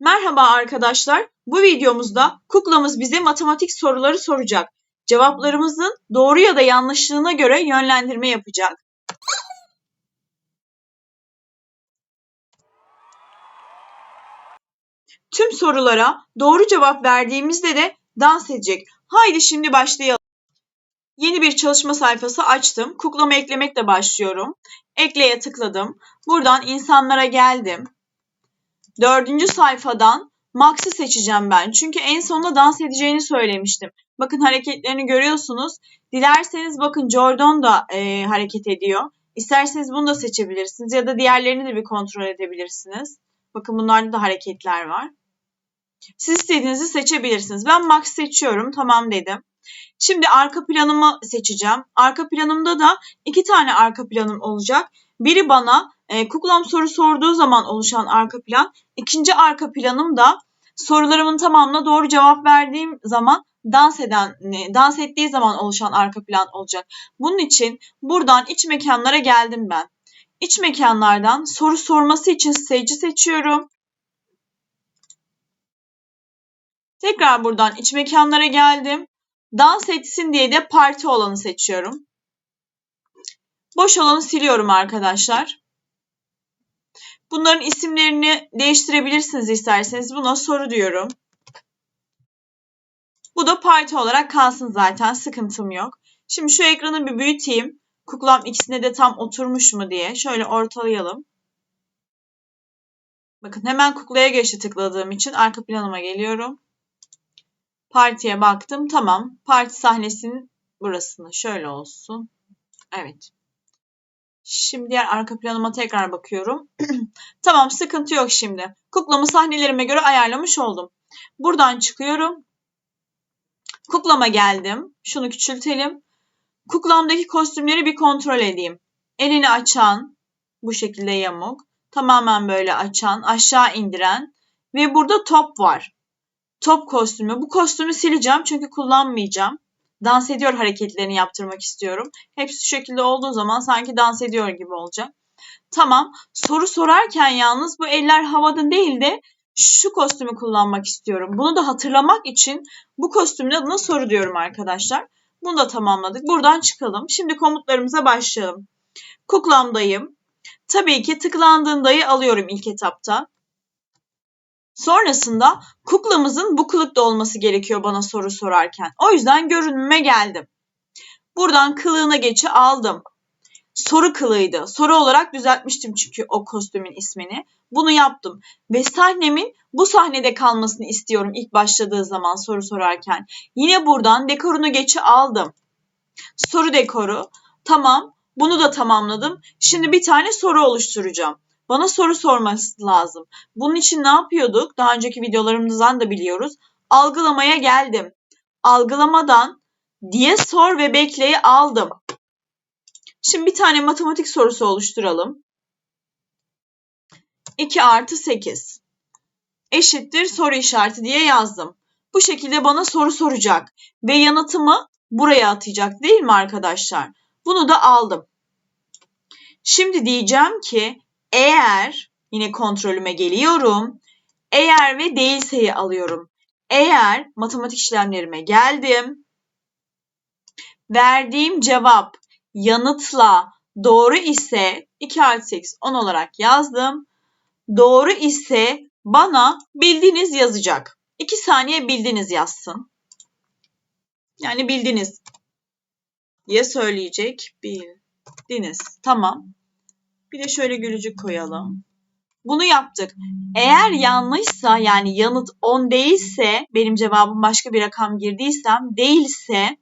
Merhaba arkadaşlar. Bu videomuzda kuklamız bize matematik soruları soracak. Cevaplarımızın doğru ya da yanlışlığına göre yönlendirme yapacak. Tüm sorulara doğru cevap verdiğimizde de dans edecek. Haydi şimdi başlayalım. Yeni bir çalışma sayfası açtım. Kuklama eklemekle başlıyorum. Ekleye tıkladım. Buradan insanlara geldim. Dördüncü sayfadan Max'ı seçeceğim ben. Çünkü en sonunda dans edeceğini söylemiştim. Bakın hareketlerini görüyorsunuz. Dilerseniz bakın Jordan da e, hareket ediyor. İsterseniz bunu da seçebilirsiniz ya da diğerlerini de bir kontrol edebilirsiniz. Bakın bunlarda da hareketler var. Siz istediğinizi seçebilirsiniz. Ben Max seçiyorum. Tamam dedim. Şimdi arka planımı seçeceğim. Arka planımda da iki tane arka planım olacak. Biri bana e, kuklam soru sorduğu zaman oluşan arka plan. İkinci arka planım da sorularımın tamamına doğru cevap verdiğim zaman dans eden, dans ettiği zaman oluşan arka plan olacak. Bunun için buradan iç mekanlara geldim ben. İç mekanlardan soru sorması için seyirci seçiyorum. Tekrar buradan iç mekanlara geldim. Dans etsin diye de parti olanı seçiyorum. Boş olanı siliyorum arkadaşlar. Bunların isimlerini değiştirebilirsiniz isterseniz. Buna soru diyorum. Bu da parti olarak kalsın zaten. Sıkıntım yok. Şimdi şu ekranı bir büyüteyim. Kuklam ikisine de tam oturmuş mu diye. Şöyle ortalayalım. Bakın hemen kuklaya geçti tıkladığım için arka planıma geliyorum. Partiye baktım. Tamam. Parti sahnesinin burasını şöyle olsun. Evet. Şimdi diğer arka planıma tekrar bakıyorum. tamam sıkıntı yok şimdi. Kuklamı sahnelerime göre ayarlamış oldum. Buradan çıkıyorum. Kuklama geldim. Şunu küçültelim. Kuklamdaki kostümleri bir kontrol edeyim. Elini açan, bu şekilde yamuk. Tamamen böyle açan, aşağı indiren ve burada top var. Top kostümü. Bu kostümü sileceğim çünkü kullanmayacağım dans ediyor hareketlerini yaptırmak istiyorum. Hepsi şu şekilde olduğu zaman sanki dans ediyor gibi olacak. Tamam. Soru sorarken yalnız bu eller havada değil de şu kostümü kullanmak istiyorum. Bunu da hatırlamak için bu kostümün adına soru diyorum arkadaşlar. Bunu da tamamladık. Buradan çıkalım. Şimdi komutlarımıza başlayalım. Kuklamdayım. Tabii ki tıklandığındayı alıyorum ilk etapta. Sonrasında kuklamızın bu kılıkta olması gerekiyor bana soru sorarken. O yüzden görünüme geldim. Buradan kılığına geçi aldım. Soru kılığıydı. Soru olarak düzeltmiştim çünkü o kostümün ismini. Bunu yaptım. Ve sahnemin bu sahnede kalmasını istiyorum ilk başladığı zaman soru sorarken. Yine buradan dekorunu geçi aldım. Soru dekoru. Tamam. Bunu da tamamladım. Şimdi bir tane soru oluşturacağım. Bana soru sorması lazım. Bunun için ne yapıyorduk? Daha önceki videolarımızdan da biliyoruz. Algılamaya geldim. Algılamadan diye sor ve bekleyi aldım. Şimdi bir tane matematik sorusu oluşturalım. 2 artı 8 eşittir soru işareti diye yazdım. Bu şekilde bana soru soracak ve yanıtımı buraya atacak değil mi arkadaşlar? Bunu da aldım. Şimdi diyeceğim ki eğer yine kontrolüme geliyorum. Eğer ve değilseyi alıyorum. Eğer matematik işlemlerime geldim. Verdiğim cevap yanıtla doğru ise 2 artı 8 10 olarak yazdım. Doğru ise bana bildiniz yazacak. 2 saniye bildiniz yazsın. Yani bildiniz diye söyleyecek. Bildiniz. Tamam. Bir de şöyle gülücük koyalım. Bunu yaptık. Eğer yanlışsa yani yanıt 10 değilse benim cevabım başka bir rakam girdiysem değilse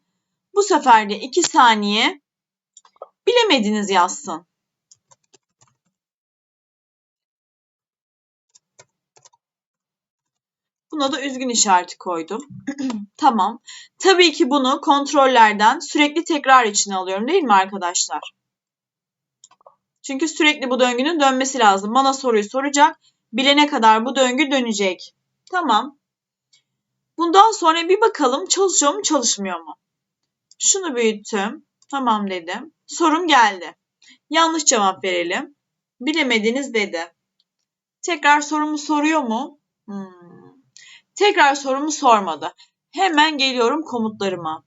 bu sefer de 2 saniye bilemediniz yazsın. Buna da üzgün işareti koydum. tamam. Tabii ki bunu kontrollerden sürekli tekrar içine alıyorum değil mi arkadaşlar? Çünkü sürekli bu döngünün dönmesi lazım. Bana soruyu soracak. Bilene kadar bu döngü dönecek. Tamam. Bundan sonra bir bakalım çalışıyor mu çalışmıyor mu? Şunu büyüttüm. Tamam dedim. Sorum geldi. Yanlış cevap verelim. Bilemediniz dedi. Tekrar sorumu soruyor mu? Hmm. Tekrar sorumu sormadı. Hemen geliyorum komutlarıma.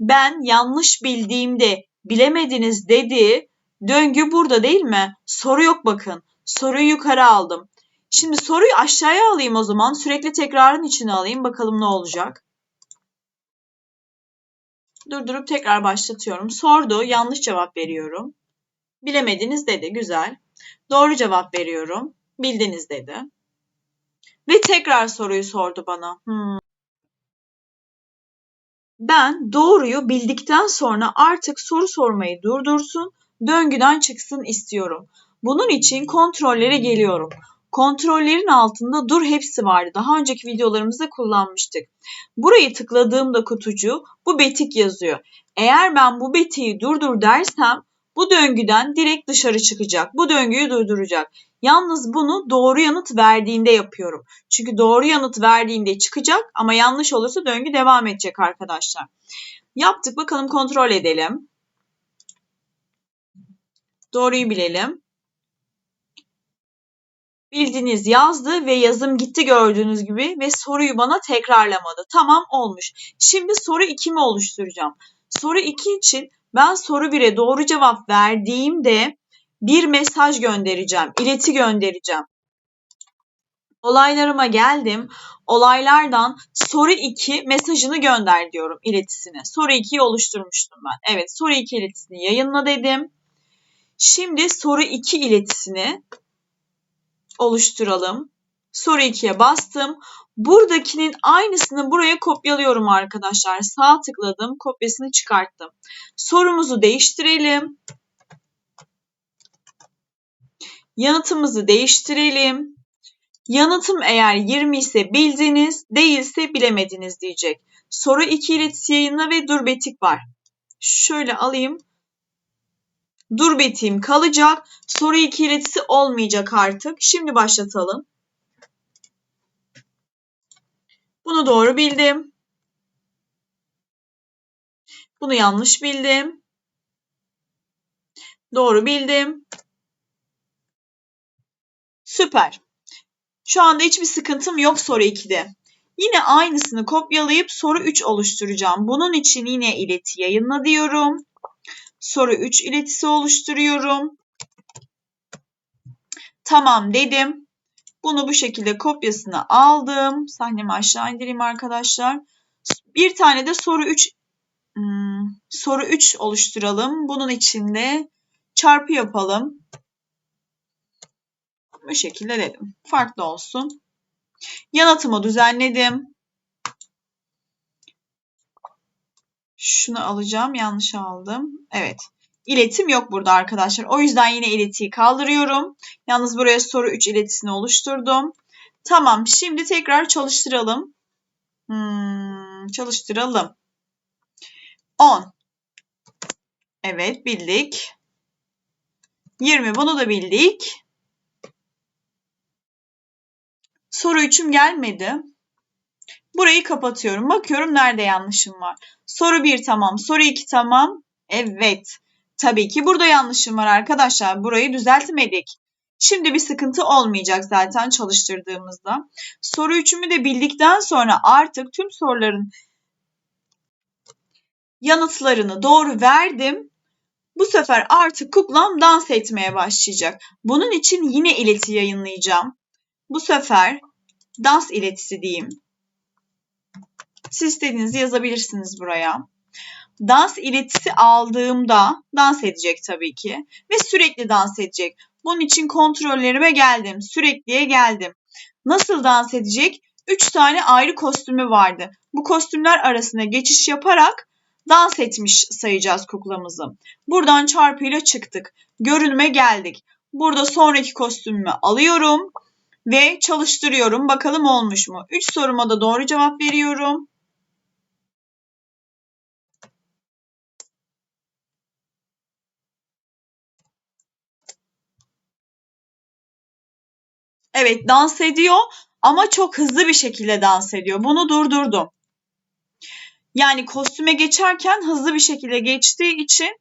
Ben yanlış bildiğimde bilemediniz dedi. Döngü burada değil mi? Soru yok bakın. Soruyu yukarı aldım. Şimdi soruyu aşağıya alayım o zaman. Sürekli tekrarın içine alayım. Bakalım ne olacak. Durdurup tekrar başlatıyorum. Sordu. Yanlış cevap veriyorum. Bilemediniz dedi. Güzel. Doğru cevap veriyorum. Bildiniz dedi. Ve tekrar soruyu sordu bana. Hmm. Ben doğruyu bildikten sonra artık soru sormayı durdursun, döngüden çıksın istiyorum. Bunun için kontrollere geliyorum. Kontrollerin altında dur hepsi vardı. Daha önceki videolarımızda kullanmıştık. Burayı tıkladığımda kutucu bu betik yazıyor. Eğer ben bu betiği durdur dersem bu döngüden direkt dışarı çıkacak. Bu döngüyü durduracak. Yalnız bunu doğru yanıt verdiğinde yapıyorum. Çünkü doğru yanıt verdiğinde çıkacak ama yanlış olursa döngü devam edecek arkadaşlar. Yaptık bakalım kontrol edelim. Doğruyu bilelim. Bildiniz yazdı ve yazım gitti gördüğünüz gibi ve soruyu bana tekrarlamadı. Tamam olmuş. Şimdi soru 2'mi oluşturacağım. Soru 2 için ben soru 1'e doğru cevap verdiğimde bir mesaj göndereceğim, ileti göndereceğim. Olaylarıma geldim. Olaylardan soru 2 mesajını gönder diyorum iletisine. Soru 2'yi oluşturmuştum ben. Evet soru 2 iletisini yayınla dedim. Şimdi soru 2 iletisini oluşturalım. Soru 2'ye bastım. Buradakinin aynısını buraya kopyalıyorum arkadaşlar. Sağ tıkladım, kopyasını çıkarttım. Sorumuzu değiştirelim. Yanıtımızı değiştirelim. Yanıtım eğer 20 ise bildiniz, değilse bilemediniz diyecek. Soru 2 iletisi yayınla ve dur betik var. Şöyle alayım. Dur betiğim kalacak. Soru 2 iletisi olmayacak artık. Şimdi başlatalım. Bunu doğru bildim. Bunu yanlış bildim. Doğru bildim. Süper. Şu anda hiçbir sıkıntım yok soru 2'de. Yine aynısını kopyalayıp soru 3 oluşturacağım. Bunun için yine ileti yayınla diyorum. Soru 3 iletisi oluşturuyorum. Tamam dedim. Bunu bu şekilde kopyasını aldım. Sahnemi aşağı indireyim arkadaşlar. Bir tane de soru 3 hmm, soru 3 oluşturalım. Bunun için de çarpı yapalım. Bu şekilde dedim. Farklı olsun. Yanıtımı düzenledim. Şunu alacağım. Yanlış aldım. Evet. İletim yok burada arkadaşlar. O yüzden yine iletiyi kaldırıyorum. Yalnız buraya soru 3 iletisini oluşturdum. Tamam. Şimdi tekrar çalıştıralım. Hmm, çalıştıralım. 10. Evet bildik. 20 bunu da bildik. Soru 3'üm gelmedi. Burayı kapatıyorum. Bakıyorum nerede yanlışım var. Soru 1 tamam. Soru 2 tamam. Evet. Tabii ki burada yanlışım var arkadaşlar. Burayı düzeltmedik. Şimdi bir sıkıntı olmayacak zaten çalıştırdığımızda. Soru 3'ümü de bildikten sonra artık tüm soruların yanıtlarını doğru verdim. Bu sefer artık kuklam dans etmeye başlayacak. Bunun için yine ileti yayınlayacağım. Bu sefer dans iletisi diyeyim. Siz istediğinizi yazabilirsiniz buraya. Dans iletisi aldığımda dans edecek tabii ki ve sürekli dans edecek. Bunun için kontrollerime geldim. Sürekliye geldim. Nasıl dans edecek? 3 tane ayrı kostümü vardı. Bu kostümler arasında geçiş yaparak dans etmiş sayacağız kuklamızı. Buradan çarpıyla çıktık. Görünüme geldik. Burada sonraki kostümümü alıyorum ve çalıştırıyorum. Bakalım olmuş mu? 3 soruma da doğru cevap veriyorum. Evet dans ediyor ama çok hızlı bir şekilde dans ediyor. Bunu durdurdum. Yani kostüme geçerken hızlı bir şekilde geçtiği için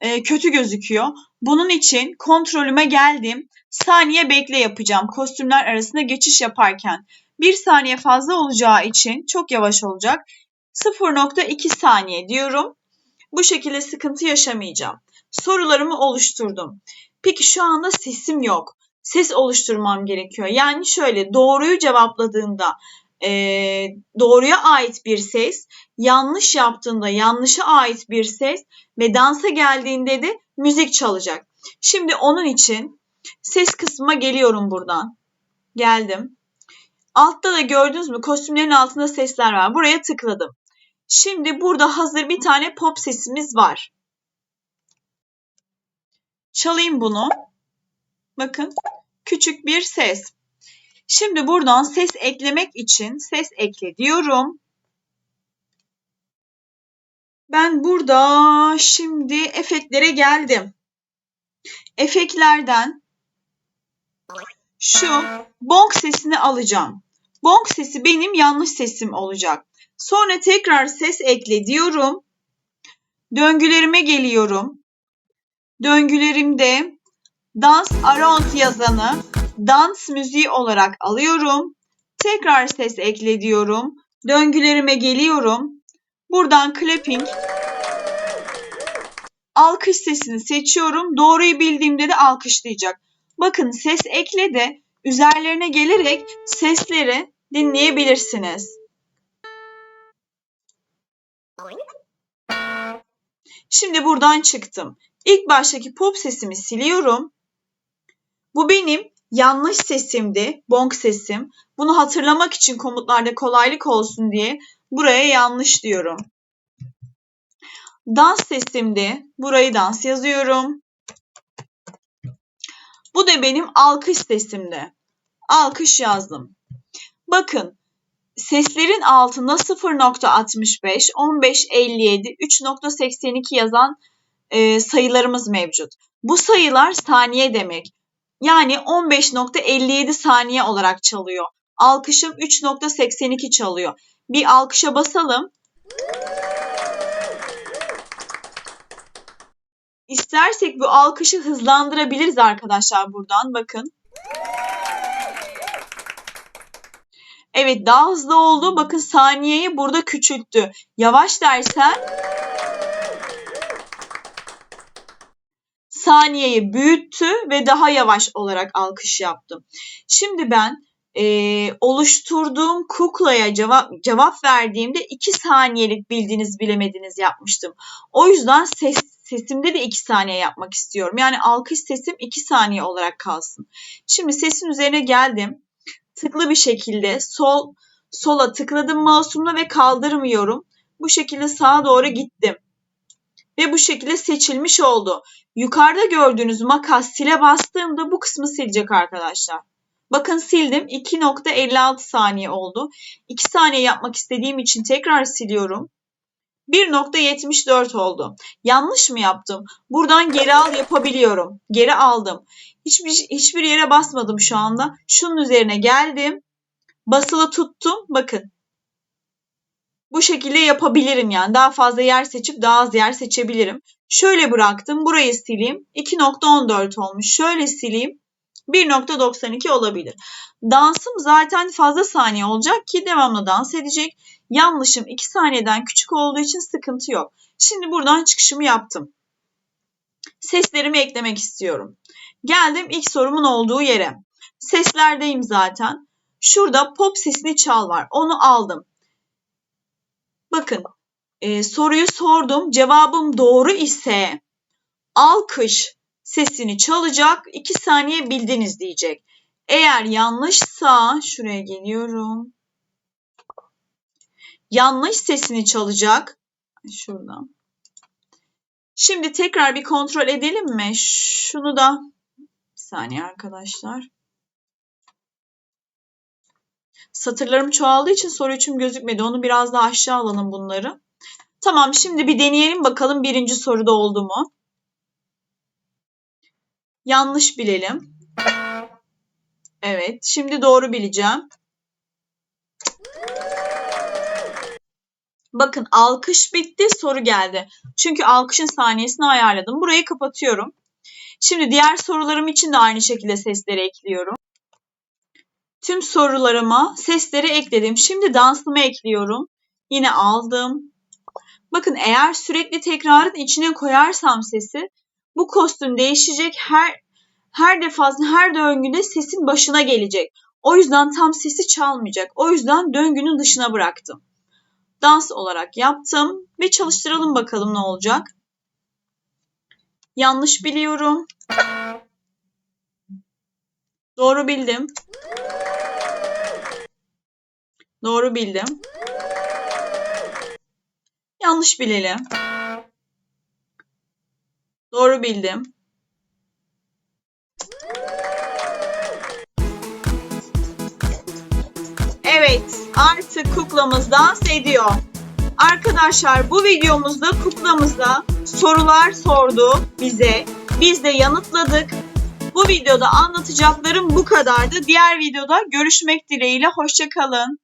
e, kötü gözüküyor. Bunun için kontrolüme geldim. Saniye bekle yapacağım kostümler arasında geçiş yaparken. 1 saniye fazla olacağı için çok yavaş olacak. 0.2 saniye diyorum. Bu şekilde sıkıntı yaşamayacağım. Sorularımı oluşturdum. Peki şu anda sesim yok. Ses oluşturmam gerekiyor. Yani şöyle doğruyu cevapladığında e, doğruya ait bir ses, yanlış yaptığında yanlışa ait bir ses ve dansa geldiğinde de müzik çalacak. Şimdi onun için ses kısmına geliyorum buradan. Geldim. Altta da gördünüz mü kostümlerin altında sesler var. Buraya tıkladım. Şimdi burada hazır bir tane pop sesimiz var. Çalayım bunu. Bakın küçük bir ses. Şimdi buradan ses eklemek için ses ekle diyorum. Ben burada şimdi efektlere geldim. Efektlerden şu bonk sesini alacağım. Bonk sesi benim yanlış sesim olacak. Sonra tekrar ses ekle diyorum. Döngülerime geliyorum. Döngülerimde dans around yazanı dans müziği olarak alıyorum. Tekrar ses ekle diyorum. Döngülerime geliyorum. Buradan clapping alkış sesini seçiyorum. Doğruyu bildiğimde de alkışlayacak. Bakın ses ekle de üzerlerine gelerek sesleri dinleyebilirsiniz. Şimdi buradan çıktım. İlk baştaki pop sesimi siliyorum. Bu benim yanlış sesimdi, bonk sesim. Bunu hatırlamak için komutlarda kolaylık olsun diye buraya yanlış diyorum. Dans sesimdi. Burayı dans yazıyorum. Bu da benim alkış sesimdi. Alkış yazdım. Bakın seslerin altında 0.65, 15.57, 3.82 yazan e, sayılarımız mevcut. Bu sayılar saniye demek. Yani 15.57 saniye olarak çalıyor. Alkışım 3.82 çalıyor. Bir alkışa basalım. İstersek bu alkışı hızlandırabiliriz arkadaşlar buradan. Bakın. Evet daha hızlı oldu. Bakın saniyeyi burada küçülttü. Yavaş dersen saniyeyi büyüttü ve daha yavaş olarak alkış yaptım. Şimdi ben e, oluşturduğum kuklaya cevap cevap verdiğimde 2 saniyelik bildiniz bilemediniz yapmıştım. O yüzden ses sesimde de 2 saniye yapmak istiyorum. Yani alkış sesim 2 saniye olarak kalsın. Şimdi sesin üzerine geldim. Tıklı bir şekilde sol sola tıkladım mouse'umla ve kaldırmıyorum. Bu şekilde sağa doğru gittim. Ve bu şekilde seçilmiş oldu. Yukarıda gördüğünüz makas sile bastığımda bu kısmı silecek arkadaşlar. Bakın sildim. 2.56 saniye oldu. 2 saniye yapmak istediğim için tekrar siliyorum. 1.74 oldu. Yanlış mı yaptım? Buradan geri al yapabiliyorum. Geri aldım. Hiçbir, hiçbir yere basmadım şu anda. Şunun üzerine geldim. Basılı tuttum. Bakın. Bu şekilde yapabilirim yani. Daha fazla yer seçip daha az yer seçebilirim. Şöyle bıraktım. Burayı sileyim. 2.14 olmuş. Şöyle sileyim. 1.92 olabilir. Dansım zaten fazla saniye olacak ki devamlı dans edecek. Yanlışım 2 saniyeden küçük olduğu için sıkıntı yok. Şimdi buradan çıkışımı yaptım. Seslerimi eklemek istiyorum. Geldim ilk sorumun olduğu yere. Seslerdeyim zaten. Şurada pop sesini çal var. Onu aldım. Bakın e, soruyu sordum. Cevabım doğru ise alkış sesini çalacak. 2 saniye bildiniz diyecek. Eğer yanlışsa şuraya geliyorum. Yanlış sesini çalacak. Şuradan. Şimdi tekrar bir kontrol edelim mi? Şunu da bir saniye arkadaşlar. Satırlarım çoğaldığı için soru için gözükmedi. Onu biraz daha aşağı alalım bunları. Tamam şimdi bir deneyelim bakalım birinci soruda oldu mu? Yanlış bilelim. Evet. Şimdi doğru bileceğim. Bakın alkış bitti soru geldi. Çünkü alkışın saniyesini ayarladım. Burayı kapatıyorum. Şimdi diğer sorularım için de aynı şekilde sesleri ekliyorum. Tüm sorularıma sesleri ekledim. Şimdi dansımı ekliyorum. Yine aldım. Bakın eğer sürekli tekrarın içine koyarsam sesi bu kostüm değişecek. Her her defasında her döngüde sesin başına gelecek. O yüzden tam sesi çalmayacak. O yüzden döngünün dışına bıraktım. Dans olarak yaptım ve çalıştıralım bakalım ne olacak. Yanlış biliyorum. Doğru bildim. Doğru bildim. Yanlış bilelim. Doğru bildim. Evet, artık kuklamız dans ediyor. Arkadaşlar bu videomuzda kuklamıza sorular sordu bize. Biz de yanıtladık. Bu videoda anlatacaklarım bu kadardı. Diğer videoda görüşmek dileğiyle. Hoşçakalın.